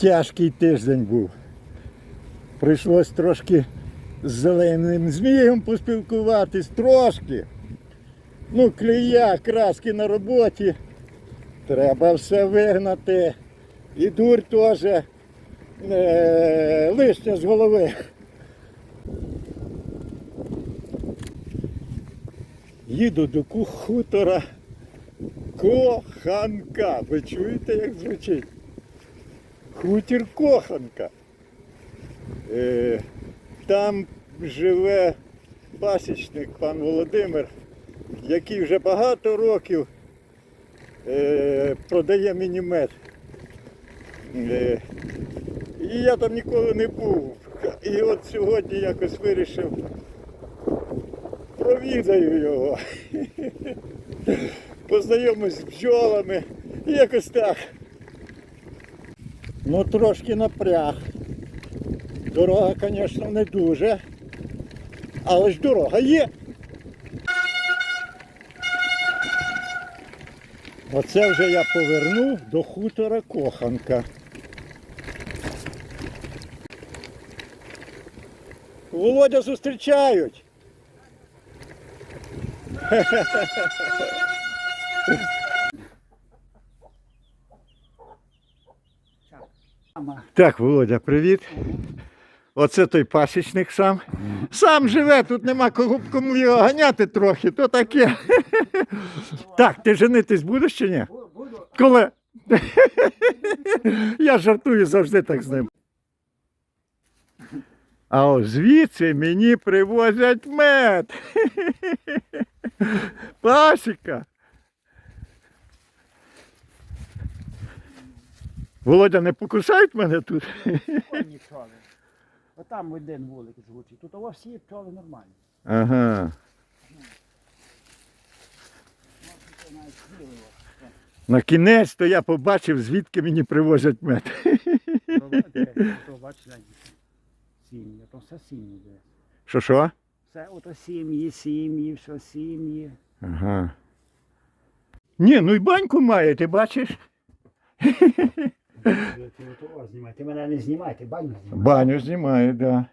Тяжкий тиждень був. Прийшлось трошки з зеленим змієм поспілкуватись, трошки. Ну, клея, краски на роботі. Треба все вигнати. І дурь теж е, листя з голови. Їду до хутора Коханка. Ви чуєте, як звучить? Хутір Коханка. Е, там живе пасічник пан Володимир, який вже багато років е, продає мені мед. Е, і я там ніколи не був. І от сьогодні якось вирішив, провідаю його. Познайомусь з бджолами. І якось так. Ну трошки напряг. Дорога, звісно, не дуже. Але ж дорога є. Оце вже я повернув до хутора Коханка. Володя зустрічають. Так, Володя, привіт. Оце той пасічник сам. Сам живе, тут нема кому, його ганяти трохи, то таке. Так, ти женитись будеш чи ні? Коли? Я жартую завжди так з ним. А ось звідси мені привозять мед. Пасіка. Володя, не покусають мене тут? Одні пчоли. Отам один вулик звучить. Тут у всі пчоли нормальні. Ага. На кінець то я побачив, звідки мені привозять мед. То сім'ї, то все сім'ї. де. Що що? Все ото сім'ї, сім'ї, все сім'ї. Ага. Ні, ну й баньку має, ти бачиш? Ти мене не знімай, ти баню знімай. Баню знімає, так. Да.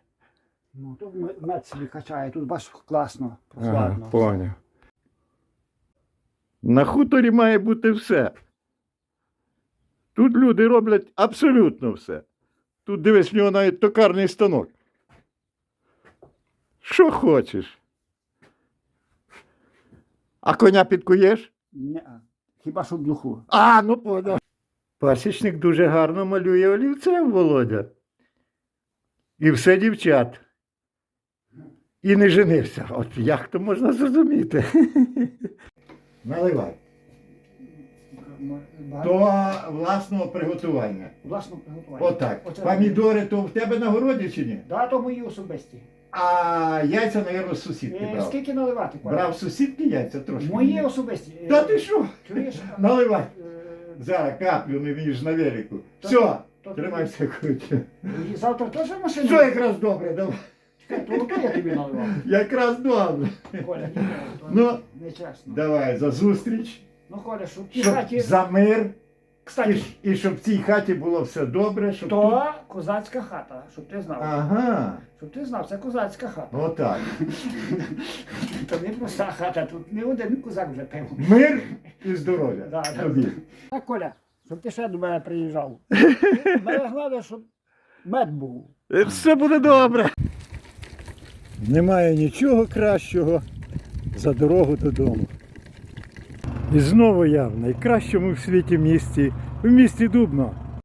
Ну, тут мед собі качає, тут бачиш класно, Ага, прохладно. поняв. На хуторі має бути все. Тут люди роблять абсолютно все. Тут дивись, в нього навіть токарний станок. Що хочеш? А коня підкуєш? Ні-а. Хіба що блуху. А, ну понял. Пасічник дуже гарно малює олівцем, Володя. І все дівчат. І не женився. От як то можна зрозуміти? Наливай. До власного приготування. Власно приготування. Отак. Оце- Помідори то в тебе на городі чи ні? Да, то мої особисті. А яйця, мабуть, з сусідки Е, брав. Скільки наливати? Коля? Брав з сусідки яйця трошки. Мої особисті. Е, Та ти що? Чуєш? Наливай. Е, Зараз каплю, не вмієш на велику. Все, тримайся куча. І Завтра теж машину? Все якраз добре, давай. Чекай, то я тобі наливав. Якраз добре. Коля, ні, то Ну, нечесно. Давай за зустріч, Ну, Коля, щоб щоб хаті... за мир, Кстати, щ- і щоб в цій хаті було все добре, щоб тут... то козацька хата, щоб ти знав. Ага, Щоб ти знав, це козацька хата. отак. То не проста хата, тут не один козак вже пив. Мир і здоров'я Да, да. тобі. Так, Коля, щоб ти ще до мене приїжджав. Мене головне, щоб мед був. Е, Все буде добре. Немає нічого кращого за дорогу додому. І знову я в найкращому в світі місті, в місті Дубно.